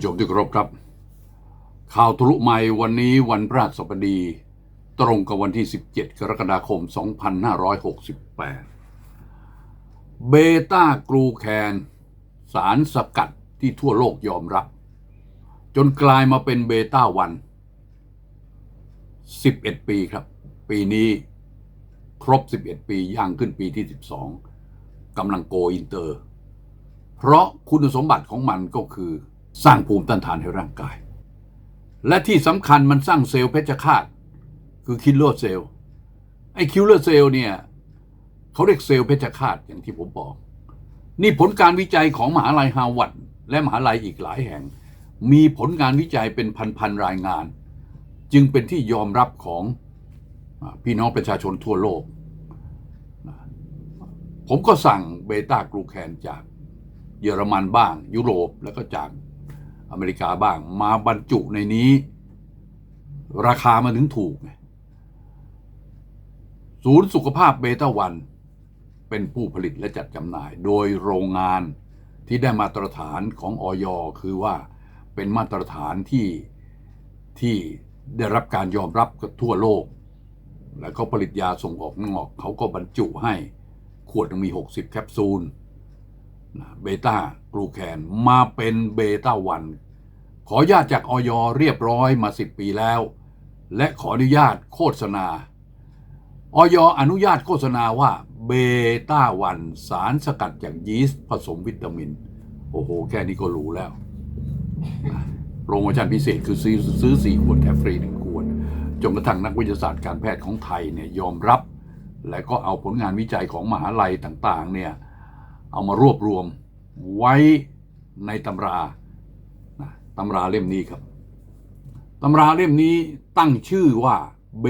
ท่านผู้ชมที่เคารพครับ ข่าวทะลุใหม่วันนี้วันพฤหัสบดี ตรงกับวันที่ 17 กรกฎาคม 2568 เบต้ากรูแคน สารสกัดที่ทั่วโลกยอมรับ จนกลายมาเป็นเบต้าวัน 11 ปีครับ ปีนี้ครบ 11 ปีย่างขึ้นปีที่ 12กำลังโกอินเตอร์ เพราะคุณสมบัติของมันก็คือ สร้างภูมิต้านทานให้ร่างกาย และที่สำคัญมันสร้างเซลล์เพชฌฆาต คือคิลเลอร์เซลล์ไอ้คิลเลอร์เซลล์เนี่ยเขาเรียกเซลล์เพชฌฆาตอย่างที่ผมบอก นี่ผลการวิจัยของมหาลัยฮาวาดและมหาลัยอีกหลายแห่ง มีผลการวิจัยเป็นพันๆรายงาน จึงเป็นที่ยอมรับของพี่น้องประชาชนทั่วโลก ผมก็สั่งเบต้ากลูแคนจากเยอรมันบ้าง ยุโรปแล้วก็จาก อเมริกาบ้าง มาบรรจุในนี้ ราคามันถึงถูกศูนย์สุขภาพเบต้าวัน เป็นผู้ผลิตและจัดจำหน่าย โดยโรงงานที่ได้มาตรฐานของออยคือว่าเป็นมาตรฐานที่ที่ได้รับการยอมรับทั่วโลก แล้วก็ผลิตยาส่งออกนอกเขาก็บรรจุให้ขวดมี 60 แคปซูล เบต้ากลูแคนมาเป็นเบต้าวัน ขออนุญาตจากออยเรียบร้อยมา 10 ปีแล้ว และขออนุญาตโฆษณาออยอนุญาตโฆษณาว่าเบต้าวันสารสกัดจากยีสต์ผสมวิตามิน โอ้โห แค่นี้ก็รู้แล้ว โปรโมชั่นพิเศษคือซื้อซื้อ4ขวดแถมฟรี1ขวด จนกระทั่งนักวิทยาศาสตร์การแพทย์ของไทยเนี่ยยอมรับ และก็เอาผลงานวิจัยของมหาลัยต่างๆเนี่ย เอามารวบรวมไว้ในตำราตำราเล่มนี้ครับตำราเล่มนี้ตั้งชื่อว่าเบ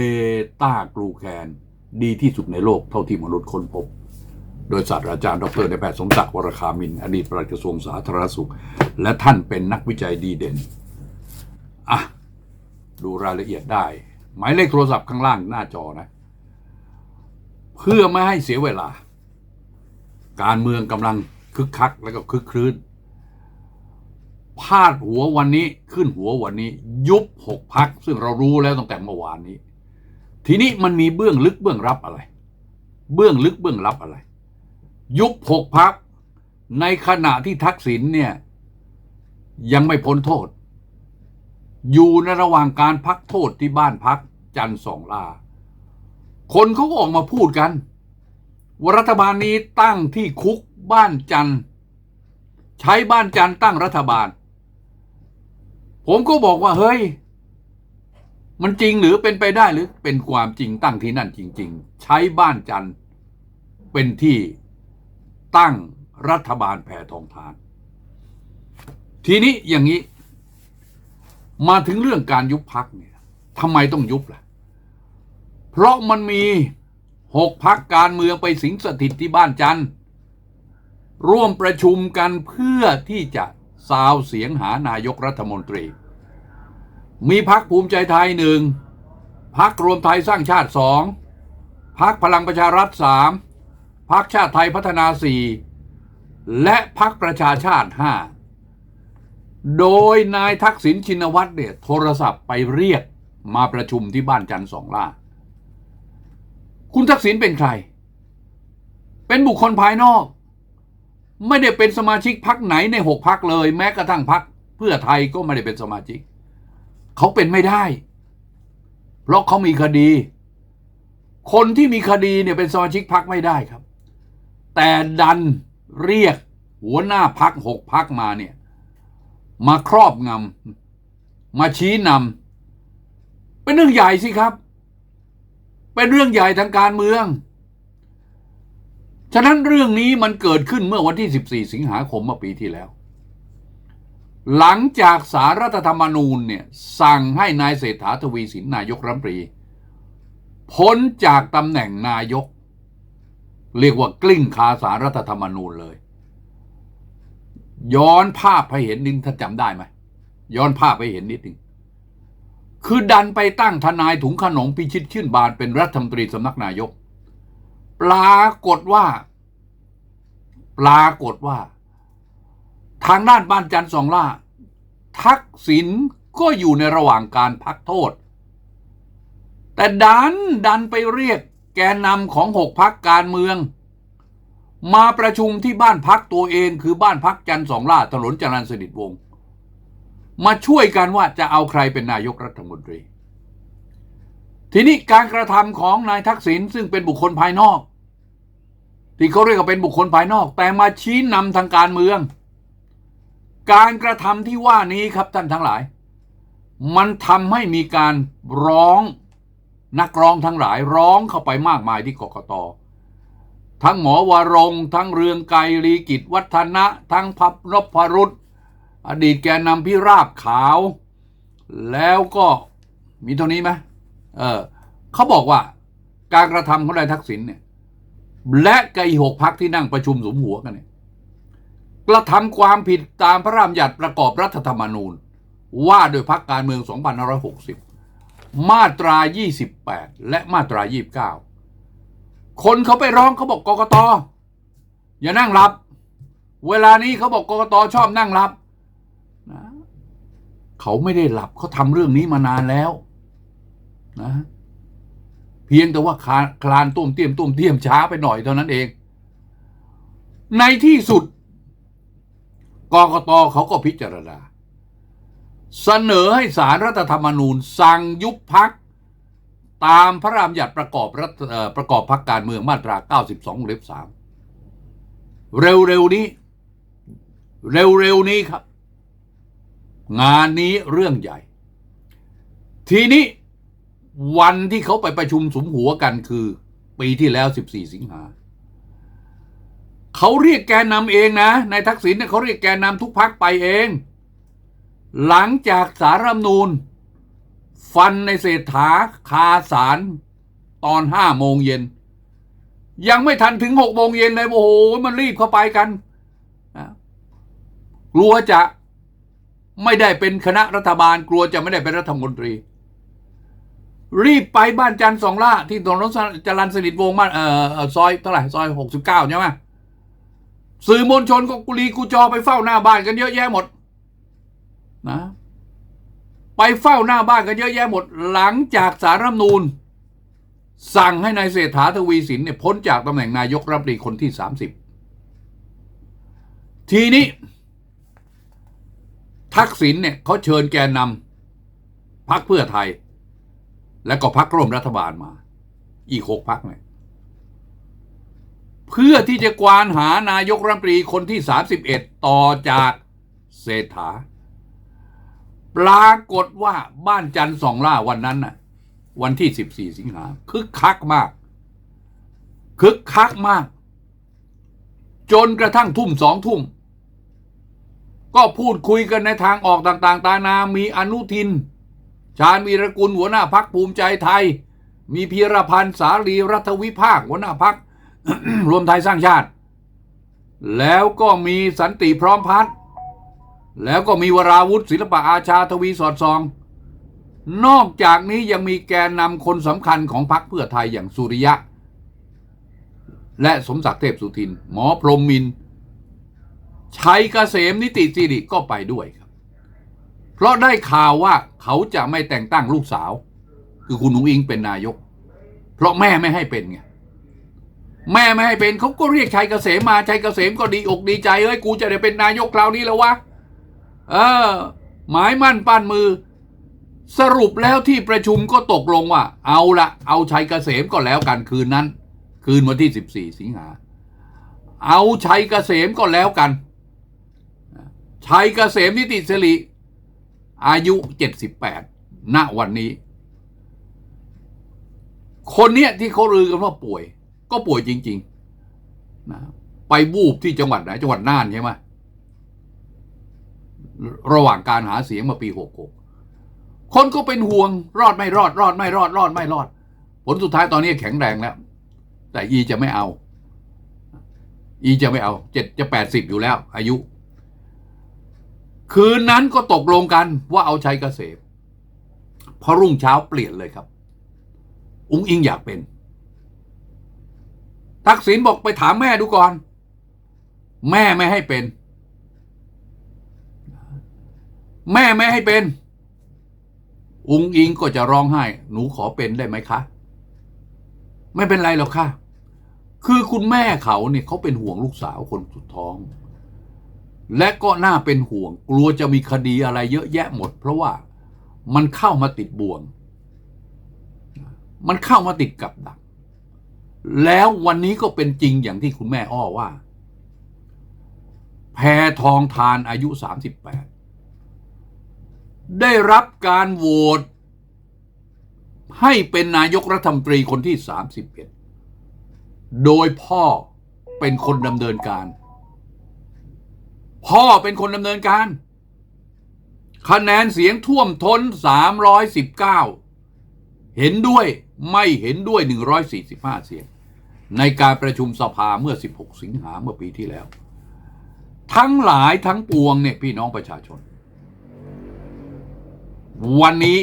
ต้ากลูแคนดีที่สุดในโลกเท่าที่มนุษย์ค้นพบ โดยศาสตราจารย์ดรในแพทย์สมศักดิ์วรคามิน อดีตปลัดกระทรวงสาธารณสุข และท่านเป็นนักวิจัยดีเด่น อะ ดูรายละเอียดได้ หมายเลขโทรศัพท์ข้างล่างหน้าจอนะ เพื่อไม่ให้เสียเวลา การเมืองกำลังคึกคักแล้วก็คึกครื้นพาดหัววันนี้ขึ้นหัววันนี้ ยุบหกพักซึ่งเรารู้แล้วตั้งแต่เมื่อวานนี้ ทีนี้มันมีเบื้องลึกเบื้องลับอะไร เบื้องลึกเบื้องลับอะไร ยุบหกพักในขณะที่ทักษิณเนี่ยยังไม่พ้นโทษ อยู่ในระหว่างการพักโทษที่บ้านพักจันทร์สองลา คนเขาก็ออกมาพูดกัน รัฐบาลนี้ตั้งที่คุกบ้านจันทร์ใช้บ้านจันทร์ตั้งรัฐบาล ผมก็บอกว่าเฮ้ย มันจริงหรือเป็นไปได้หรือเป็นความจริงตั้งที่นั่นจริง ๆ ใช้บ้านจันทร์เป็นที่ตั้งรัฐบาลแผ่ทองทาน ทีนี้อย่างนี้ มาถึงเรื่องการยุบพักเนี่ยทำไมต้องยุบล่ะ เพราะมันมี หกพักการเมืองไปสิงสถิตที่บ้านจันทร์ร่วมประชุมกันเพื่อที่จะซาวเสียงหานายกรัฐมนตรี มีพักภูมิใจไทยหนึ่งพักรวมไทยสร้างชาติสองพักพลังประชารัฐสามพักชาติไทยพัฒนาสี่และพักประชาชาติห้าโดยนายทักษิณชินวัตรเนี่ยโทรศัพท์ไปเรียกมาประชุมที่บ้านจันทร์สองล่า คุณทักษิณเป็นใคร เป็นบุคคลภายนอก ไม่ได้เป็นสมาชิกพักไหนในหกพักเลย แม้กระทั่งพักเพื่อไทยก็ไม่ได้เป็นสมาชิก เขาเป็นไม่ได้ เพราะเขามีคดี คนที่มีคดีเนี่ยเป็นสมาชิกพักไม่ได้ครับ แต่ดันเรียกหัวหน้าพักหกพักมาเนี่ย มาครอบงำมาชี้นำเป็นเรื่องใหญ่สิครับ เป็นเรื่องใหญ่ทางการเมือง ฉะนั้นเรื่องนี้มันเกิดขึ้นเมื่อวันที่ 14 สิงหาคมเมื่อปีที่แล้ว หลังจากสารรัฐธรรมนูญเนี่ยสั่งให้นายเศรษฐาทวีสินนายกรัฐมนตรีพ้นจากตำแหน่งนายก เรียกว่ากลิ้งคาสารรัฐธรรมนูญเลย ย้อนภาพให้เห็นนิดท่านจำได้ไหมย้อนภาพให้เห็นนิดหนึ่ง คือดันไปตั้งทนายถุงขนมพิชิตชื่นบานเป็นรัฐมนตรีสำนักนายก ปรากฏว่า ปรากฏว่า ทางด้านบ้านจันทร์สองล่า ทักษิณก็อยู่ในระหว่างการพักโทษ แต่ดันดันไปเรียกแกนนำของหกพักการเมือง มาประชุมที่บ้านพักตัวเองคือบ้านพักจันทร์สองล่าถนนจรัญสนิทวงศ์ มาช่วยกันว่าจะเอาใครเป็นนายกรัฐมนตรี ทีนี้การกระทำของนายทักษิณซึ่งเป็นบุคคลภายนอก ที่เขาเรียกว่าเป็นบุคคลภายนอก แต่มาชี้นำทางการเมือง การกระทำที่ว่านี้ครับท่านทั้งหลาย มันทำให้มีการร้องนักร้องทั้งหลายร้องเข้าไปมากมายที่กกตทั้งหมอวรง ทั้งเรืองไกรลีกิจวัฒนะ ทั้งพับนพรุษ อดีตแกนนำพิราบขาว แล้วก็มีเท่านี้ไหมเออเขาบอกว่าการกระทำของนายทักษิณเนี่ย และกอีหกพักที่นั่งประชุมสมหัวกันเนี่ยกระทำความผิดตามพระราชบัญญัติประกอบรัฐธรรมนูญ ว่าโดยพักการเมือง 2560 มาตรา 28 และมาตรา 29 คนเขาไปร้องเขาบอกกกตอย่านั่งรับ เวลานี้เขาบอกกกตชอบนั่งรับ เขาไม่ได้หลับเขาทำเรื่องนี้มานานแล้วนะเพียงแต่ว่าคลานคลานต้มเตี้ยมต้มเตี้ยมช้าไปหน่อยเท่านั้นเอง ในที่สุดกกตเขาก็พิจารณา เสนอให้สารรัฐธรรมนูญ สั่งยุบพักตามพระรามหยัดประกอบรัฐประกอบพักการเมืองมาตรา 92เล็บ3 เร็วๆนี้ เร็วๆนี้ครับ งานนี้เรื่องใหญ่ ทีนี้วันที่เขาไปประชุมสมหัวกันคือ ปีที่แล้ว 14 สิงหาเขาเรียกแกนนำเองนะนายทักษิณเนี่ยเขาเรียกแกนนำทุกพักไปเอง หลังจากสารรัฐธรรมนูญฟันในเศรษฐาคาสารตอนห้าโมงเย็น ยังไม่ทันถึงหกโมงเย็นเลย โอ้โห มันรีบเข้าไปกันกลัวจะ ไม่ได้เป็นคณะรัฐบาลกลัวจะไม่ได้เป็นรัฐมนตรี รีบไปบ้านจันทร์สองล่าที่ถนนจรันสนิทวงศ์บ้านเอ่อซอยเท่าไหร่ซอยหกสิบเก้าใช่ไหมสื่อมวลชนก็กุลีกูจอไปเฝ้าหน้าบ้านกันเยอะแยะหมดนะไปเฝ้าหน้าบ้านกันเยอะแยะหมด หลังจากสารรัฐมนูญสั่งให้นายเศรษฐาทวีสินเนี่ยพ้นจากตำแหน่งนายกรัฐมนตรีคนที่สามสิบทีนี้ ทักษิณเนี่ยเขาเชิญแกนนำพักเพื่อไทย และก็พักร่วมรัฐบาลมา อีกหกพักเนี่ยเพื่อที่จะกวานหานายกรัฐมนตรีคนที่ 31 ต่อจากเศรษฐา ปรากฏว่าบ้านจันทร์สองล่าวันนั้นน่ะวันที่ 14 สิงหาคึกคักมาก คึกคักมาก จนกระทั่งทุ่มสองทุ่ม ก็พูดคุยกันในทางออกต่างๆ ตานามีอนุทิน ชาญวีรกุลหัวหน้าพักภูมิใจไทย มีพีรพันธ์สาลีรัฐวิภาคหัวหน้าพักรวมไทยสร้างชาติ แล้วก็มีสันติพร้อมพัฒน์แล้วก็มีวราวุฒิศิลปะอาชาทวีสอดซอง นอกจากนี้ยังมีแกนนำคนสำคัญของพรรคเพื่อไทยอย่างสุริยะ และสมศักดิ์เทพสุทิน หมอพรหมมินทร์ ชัยเกษมนิติสิริก็ไปด้วยครับ เพราะได้ข่าวว่าเขาจะไม่แต่งตั้งลูกสาว คือคุณนุ้งอิงเป็นนายก เพราะแม่ไม่ให้เป็นไงแม่ไม่ให้เป็นเขาก็เรียกชัยเกษมมาชัยเกษมก็ดีอกดีใจเอ้ยกูจะได้เป็นนายกคราวนี้แล้ววะเออ หมายมั่นปั้นมือ สรุปแล้วที่ประชุมก็ตกลงว่า เอาละเอาชัยเกษมก็แล้วกันคืนนั้น คืนวันที่ 14 สิงหาเอาชัยเกษมก็แล้วกัน ชัยเกษมนิติสิริอายุ 78 ณ วันนี้ คนเนี้ยที่เขาลือกันว่าป่วย ก็ป่วยจริงๆนะไปบูบที่จังหวัดไหนจังหวัดน่านใช่ไหมระหว่างการหาเสียงมาปี 66 คนก็เป็นห่วง รอดไม่รอด รอดไม่รอด รอดไม่รอด ผลสุดท้ายตอนนี้แข็งแรงแล้ว แต่อีจะไม่เอา อีจะไม่เอา เจ็ดจะแปดสิบอยู่แล้ว อายุ คืนนั้นก็ตกลงกันว่าเอาชัยเกษมพอรุ่งเช้าเปลี่ยนเลยครับ อุ้งอิงอยากเป็น ทักษิณบอกไปถามแม่ดูก่อน แม่ไม่ให้เป็น แม่ไม่ให้เป็น อุ้งอิงก็จะร้องไห้ หนูขอเป็นได้ไหมคะ ไม่เป็นไรหรอกค่ะ คือคุณแม่เขาเนี่ยเขาเป็นห่วงลูกสาวคนสุดท้อง และก็น่าเป็นห่วง กลัวจะมีคดีอะไรเยอะแยะหมด เพราะว่ามันเข้ามาติดบ่วง มันเข้ามาติดกับดัก แล้ววันนี้ก็เป็นจริงอย่างที่คุณแม่อ้อว่า แพทองทานอายุ 38 ได้รับการโหวตให้เป็นนายกรัฐมนตรีคนที่ 31 โดยพ่อเป็นคนดำเนินการ พ่อเป็นคนดำเนินการ คะแนนเสียงท่วมท้น 319 เห็นด้วยไม่เห็นด้วย 145 เสียง ในการประชุมสภาเมื่อ 16 สิงหาเมื่อปีที่แล้ว ทั้งหลายทั้งปวงเนี่ยพี่น้องประชาชน วันนี้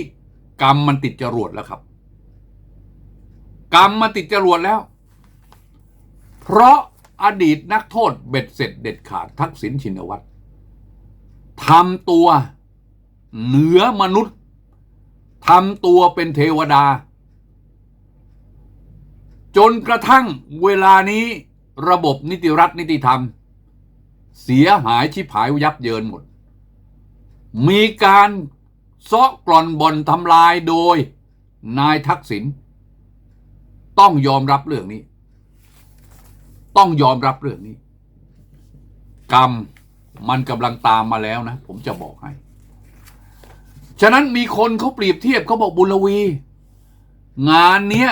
กรรมมันติดจรวดแล้วครับ กรรมมันติดจรวดแล้ว เพราะ อดีตนักโทษเบ็ดเสร็จเด็ดขาดทักษิณชินวัตรทำตัวเหนือมนุษย์ทำตัวเป็นเทวดา จนกระทั่งเวลานี้ระบบนิติรัฐนิติธรรม เสียหายชิบหายยับเยินหมด มีการซาะกล่อนบ่อนทำลายโดยนายทักษิณต้องยอมรับเรื่องนี้ ต้องยอมรับเรื่องนี้ กรรมมันกำลังตามมาแล้วนะ ผมจะบอกให้ ฉะนั้นมีคนเขาเปรียบเทียบเขาบอกบุญลวี งานเนี้ย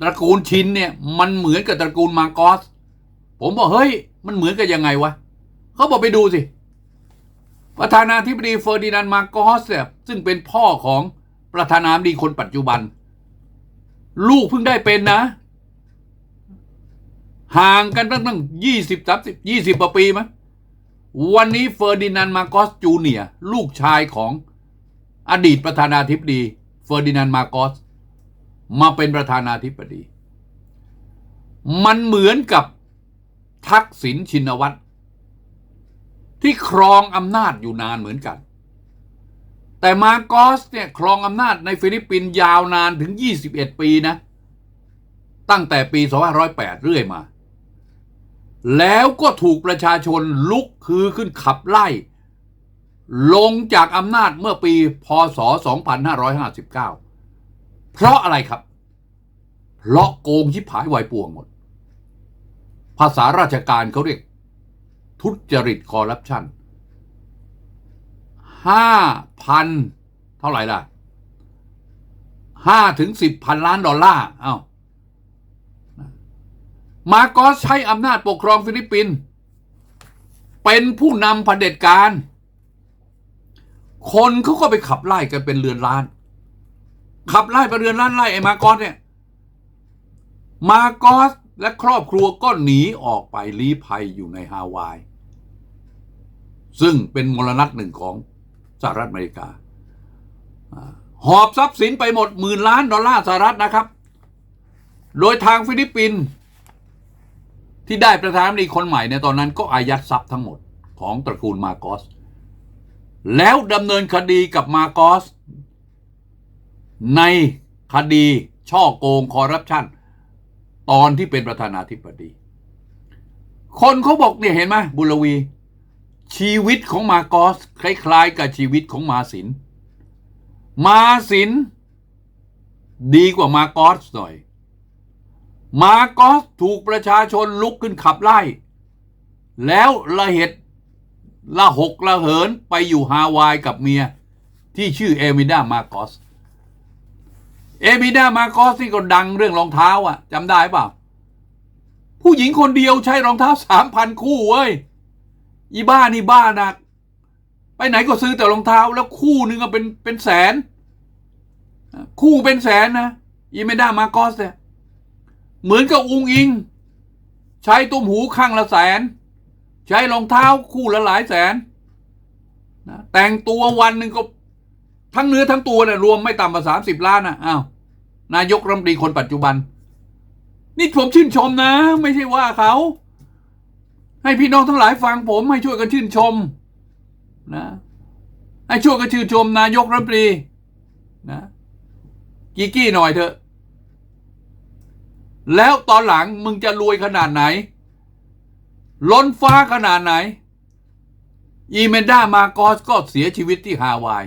ตระกูลชินเนี่ย มันเหมือนกับตระกูลมากอส ผมบอกเฮ้ย มันเหมือนกันยังไงวะเขาบอกไปดูสิ ประธานาธิบดีเฟอร์ดินานด์มากอสเนี่ยซึ่งเป็นพ่อของประธานาธิบดีคนปัจจุบัน ลูกเพิ่งได้เป็นนะ ห่างกันตั้งตั้งยี่สิบสามสิบยี่สิบกว่าปีมั้งวันนี้เฟอร์ดินานด์มาโกสจูเนียร์ลูกชายของอดีตประธานาธิบดี เฟอร์ดินานด์มาโกสมาเป็นประธานาธิบดี มันเหมือนกับทักษิณชินวัตรที่ครองอำนาจอยู่นานเหมือนกัน แต่มาโกสเนี่ยครองอำนาจในฟิลิปปินส์ยาวนานถึง 21 ปีนะ ตั้งแต่ปี 2508 เรื่อยมา แล้วก็ถูกประชาชนลุกคือขึ้นขับไล่ ลงจากอำนาจเมื่อปี พศ 2559 เพราะอะไรครับ เพราะโกงชิบหายวายป่วงหมด ภาษาราชการเขาเรียก ทุจริตคอร์รัปชันห้าพันเท่าไหร่ล่ะห้าถึงสิบพันล้านดอลลาร์ เอา้า มาโกอสใช้อำนาจปกครองฟิลิปปินส์เป็นผู้นำเผด็จการ คนเขาก็ไปขับไล่กันเป็นเรือนล้าน ขับไล่ไปเรือนล้านไล่ไอ้มาโกอสเนี่ย มาโกอสและครอบครัวก็หนีออกไปลี้ภัยอยู่ในฮาวาย ซึ่งเป็นมรณะหนึ่งของสหรัฐอเมริกาอ่าหอบทรัพย์สินไปหมดหมื่นล้านดอลลาร์สหรัฐนะครับ โดยทางฟิลิปปินส์ ที่ได้ประธานาธิบดีคนใหม่ในตอนนั้นก็อายัดทรัพย์ทั้งหมดของตระกูลมาโกอสแล้วดำเนินคดีกับมาโกอสในคดีช่อโกงคอร์รัปชันตอนที่เป็นประธานาธิบดี คนเขาบอกเนี่ยเห็นไหมบุรวี ชีวิตของมาโกอสคล้ายๆ กับชีวิตของมาสิน มาสิน ดีกว่ามาโกอสหน่อย มาโกอสถูกประชาชนลุกขึ้นขับไล่ แล้วละเหตุละหกละเหินไปอยู่ฮาวายกับเมีย ที่ชื่อเอมิดามาโกอส เอมิดามาโกอสนี่ก็ดังเรื่องรองเท้าอะจำได้เปล่า ผู้หญิงคนเดียวใช้รองเท้าสามพันคู่เว้ย อีบ้านี่บ้านัก ไปไหนก็ซื้อแต่รองเท้าแล้วคู่หนึงก็เป็นเป็นแสน คู่เป็นแสนนะอีเมด้ามาโกอสเนี่ย เหมือนกับอุงอิง ใช้ตุ้มหูข้างละแสน ใช้รองเท้าคู่ละหลายแสนนะแต่งตัววันหนึ่งก็ ทั้งเนื้อทั้งตัวเนี่ยรวมไม่ต่ำกว่าสามสิบล้านนะอ้าวนายกรัฐมนตรีคนปัจจุบัน นี่ผมชื่นชมนะ ไม่ใช่ว่าเขา ให้พี่น้องทั้งหลายฟังผมให้ช่วยกันชื่นชมนะไอ้ช่วยก็ชื่นชมนายกรัฐมนตรีนะกีกี้หน่อยเถอะ แล้วตอนหลังมึงจะรวยขนาดไหน ล้นฟ้าขนาดไหน อีเมนดามาโกสก็เสียชีวิตที่ฮาวาย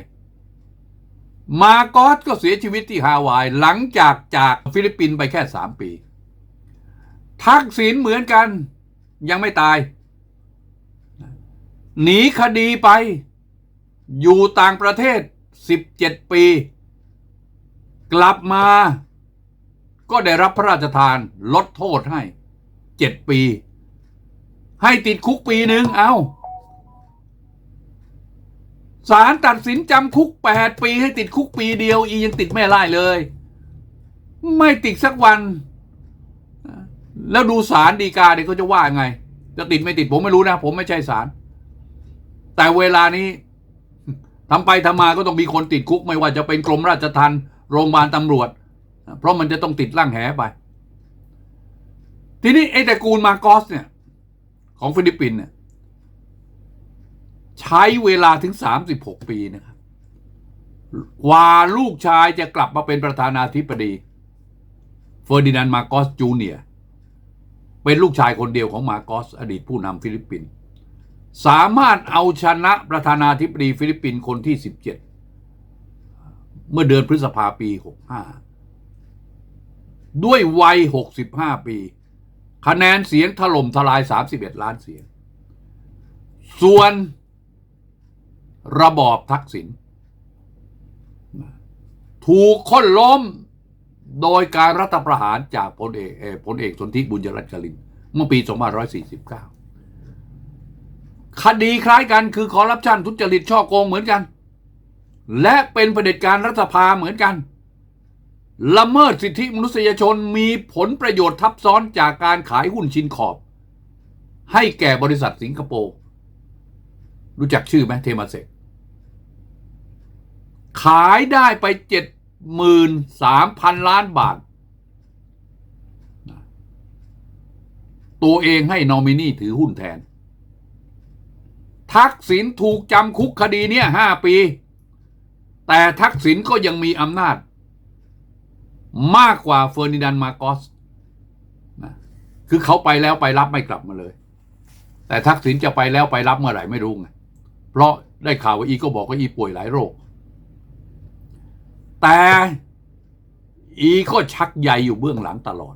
มาโกสก็เสียชีวิตที่ฮาวาย หลังจากจากฟิลิปปินส์ไปแค่สามปี ทักษิณเหมือนกัน ยังไม่ตาย หนีคดีไป อยู่ต่างประเทศ 17 ปี กลับมา ก็ได้รับพระราชทานลดโทษให้7ปี ให้ติดคุกปีหนึ่งเอาศาลตัดสินจำคุก8ปีให้ติดคุกปีเดียวอียังติดไม่ไล่เลย ไม่ติดสักวัน แล้วดูศาลดีกาเดี๋ยวเขาจะว่าไง จะติดไม่ติดผมไม่รู้นะ ผมไม่ใช่ศาลแต่เวลานี้ทำไปทำมาก็ต้องมีคนติดคุกไม่ว่าจะเป็นกรมราชทัณฑ์โรงพยาบาลตำรวจ เพราะมันจะต้องติดร่างแหไป ทีนี้ไอ้ตระกูลมาโกสเนี่ย ของฟิลิปปินส์เนี่ยใช้เวลาถึง 36 ปีนะครับกว่าลูกชายจะกลับมาเป็นประธานาธิบดีเฟอร์ดินานด์มาโกสจูเนียเป็นลูกชายคนเดียวของมาโกสอดีตผู้นำฟิลิปปินส์สามารถเอาชนะประธานาธิบดีฟิลิปปินส์คนที่ 17 เมื่อเดือนพฤษภาปี 65 ด้วยวัย 65 ปี คะแนนเสียงถล่มทลาย 31 ล้านเสียง ส่วนระบอบทักษิณถูกค้นล้มโดยการรัฐประหารจากพลเอกพลเอกสนธิบุญยรัตน์กลิน เมื่อปี 2549 คดีคล้ายกันคือคอร์รัปชันทุจริตช่อโกงเหมือนกัน และเป็นเผด็จการรัฐสภาเหมือนกัน ละเมิดสิทธิมนุษยชนมีผลประโยชน์ทับซ้อนจากการขายหุ้นชินขอบ ให้แก่บริษัทสิงคโปร์รู้จักชื่อไหมเทมาเซกขายได้ไปเจ็ดหมื่นสามพันล้านบาท ตัวเองให้นอมินีถือหุ้นแทน ทักษิณถูกจำคุกคดีเนี้ยห้าปี แต่ทักษิณก็ยังมีอำนาจ มากกว่าเฟอร์นินานมาโกสนะคือเขาไปแล้วไปรับไม่กลับมาเลย แต่ทักษิณจะไปแล้วไปรับเมื่อไหร่ไม่รู้ไงเพราะได้ข่าวว่าอีก็บอกว่าอีป่วยหลายโรค แต่อีก็ชักใยอยู่เบื้องหลังตลอด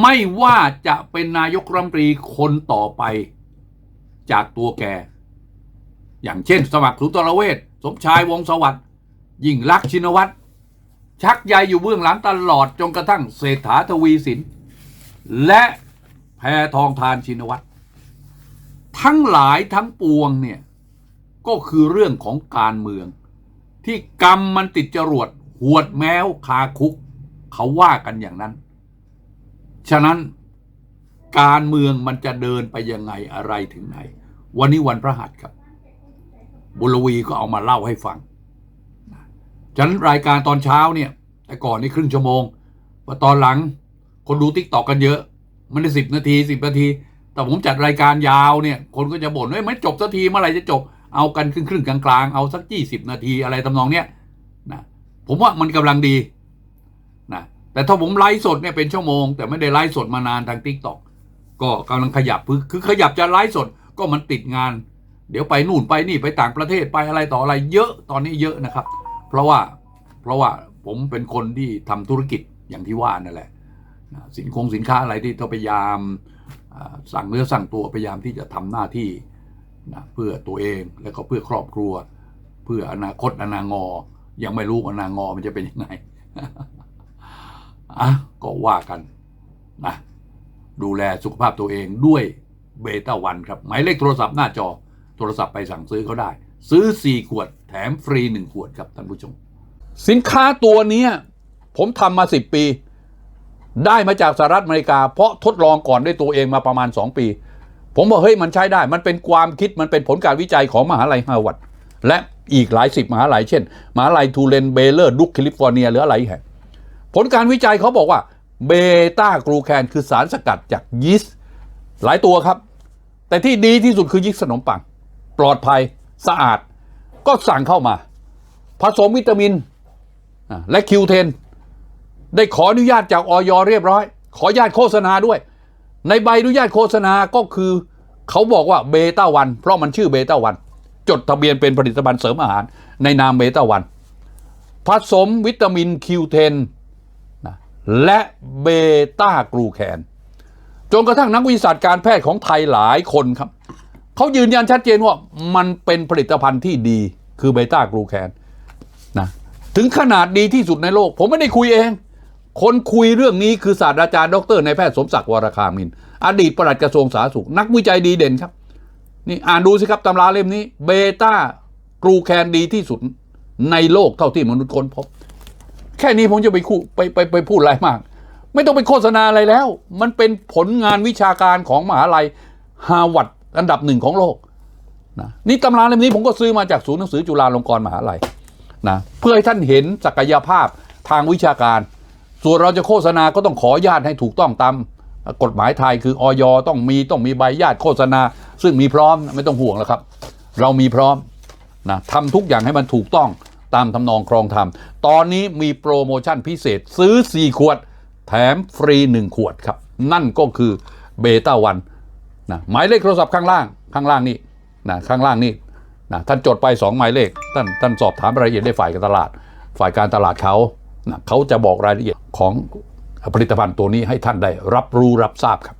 ไม่ว่าจะเป็นนายกรัฐมนตรีคนต่อไปจากตัวแก อย่างเช่น สมัครสุนทรเวชสมชายวงสวัสดิ์ยิ่งลักชินวัตร ชักใยอยู่เบื้องหลังตลอดจนกระทั่งเศรษฐาทวีสิน และแพทองทานชินวัตรทั้งหลายทั้งปวงเนี่ย ก็คือเรื่องของการเมือง ที่กรรมมันติดจรวดหวดแมวคาคุก เขาว่ากันอย่างนั้น ฉะนั้นการเมืองมันจะเดินไปยังไงอะไรถึงไหน วันนี้วันพระหัสครับ บุรวีก็เอามาเล่าให้ฟัง ฉะนั้นรายการตอนเช้าเนี่ย แต่ก่อนนี่ครึ่งชั่วโมงพอตอนหลังคนดูติ๊กตอกกันเยอะ มันได้สิบนาทีสิบนาที แต่ผมจัดรายการยาวเนี่ย คนก็จะบ่นว่าไม่จบสักทีเมื่อไหร่จะจบเอากันครึ่งครึ่งๆกลางๆเอาสักยี่สิบนาทีอะไรทำนองเนี้ยนะผมว่ามันกำลังดีนะแต่ถ้าผมไลฟ์สดเนี่ยเป็นชั่วโมง แต่ไม่ได้ไลฟ์สดมานานทางติ๊กตอกก็กำลังขยับคือขยับจะไลฟ์สดก็มันติดงาน เดี๋ยวไปนู่นไปนี่ไปต่างประเทศไปอะไรต่ออะไรเยอะตอนนี้เยอะนะครับ เพราะว่าเพราะว่าผมเป็นคนที่ทำธุรกิจอย่างที่ว่านั่นแหละ สินคงสินค้าอะไรที่ต้องพยายามสั่งเนื้อสั่งตัวพยายามที่จะทำหน้าที่นะเพื่อตัวเองแล้วก็เพื่อครอบครัว เพื่ออนาคตอนางอ ยังไม่รู้อนางอมันจะเป็นยังไงอะก็ว่ากันนะดูแลสุขภาพตัวเองด้วยเบต้าวันครับ หมายเลขโทรศัพท์หน้าจอโทรศัพท์ไปสั่งซื้อเขาได้ ซื้อ 4 ขวด แถมฟรี1ขวดครับท่านผู้ชม สินค้าตัวนี้ผมทำมา10ปี ได้มาจากสหรัฐอเมริกา เพราะทดลองก่อนด้วยตัวเองมาประมาณ 2 ปี ผมบอกเฮ้ยมันใช้ได้ มันเป็นความคิดมันเป็นผลการวิจัยของมหาลัยฮาร์วาร์ดและอีกหลายสิบมหาลัยเช่นมหาลัยทูเลนเบเลอร์ดุกแคลิฟอร์เนียหรืออะไรแห่งผลการวิจัยเขาบอกว่าเบต้ากลูแคนคือสารสกัดจากยีสต์หลายตัวครับ แต่ที่ดีที่สุดคือยีสต์ขนมปัง ปลอดภัยสะอาด ก็สั่งเข้ามา ผสมวิตามินและคิวเทนได้ขออนุญาตจากออยเรียบร้อย ขออนุญาตโฆษณาด้วย ในใบอนุญาตโฆษณาก็คือ เขาบอกว่าเบต้าวัน เพราะมันชื่อเบต้าวัน จดทะเบียนเป็นผลิตภัณฑ์เสริมอาหาร ในนามเบต้าวัน ผสมวิตามินคิวเทนและเบต้ากลูแคนจนกระทั่งนักวิทยาการแพทย์ของไทยหลายคนครับ เขายืนยันชัดเจนว่ามันเป็นผลิตภัณฑ์ที่ดีคือเบต้ากลูแคนนะถึงขนาดดีที่สุดในโลก ผมไม่ได้คุยเอง คนคุยเรื่องนี้คือศาสตราจารย์ดรนายแพทย์สมศักดิ์วรคามิน อดีตปลัดกระทรวงสาธารณสุข นักวิจัยดีเด่นครับ นี่อ่านดูสิครับตำราเล่มนี้เบต้ากลูแคนดีที่สุดในโลกเท่าที่มนุษย์ค้นพบ แค่นี้ผมจะไปคู่ไปไปไปพูดอะไรมาก ไม่ต้องไปโฆษณาอะไรแล้ว มันเป็นผลงานวิชาการของมหาลัยฮาร์วาร์ด อันดับหนึ่งของโลกนะนี่ตำราเล่มนี้ผมก็ซื้อมาจากศูนย์หนังสือจุฬาลงกรณ์มหาลัยนะเพื่อให้ท่านเห็นศักยภาพทางวิชาการ ส่วนเราจะโฆษณาก็ต้องขอญาตให้ถูกต้องตามกฎหมายไทยคือออยต้องมีต้องมีใบญาตโฆษณา ซึ่งมีพร้อมไม่ต้องห่วงแล้วครับ เรามีพร้อมนะทำทุกอย่างให้มันถูกต้องตามทำนองครองธรรม ตอนนี้มีโปรโมชั่นพิเศษซื้อ 4 ขวด แถมฟรี 1 ขวดครับ นั่นก็คือเบต้าวัน นะหมายเลขโทรศัพท์ข้างล่างข้างล่างนี่นะข้างล่างนี่นะท่านจดไป 2 หมายเลข ท่านท่านสอบถามรายละเอียดได้ฝ่ายการตลาด ฝ่ายการตลาดเขานะเขาจะบอกรายละเอียดของผลิตภัณฑ์ตัวนี้ให้ท่านได้รับรู้รับทราบครับ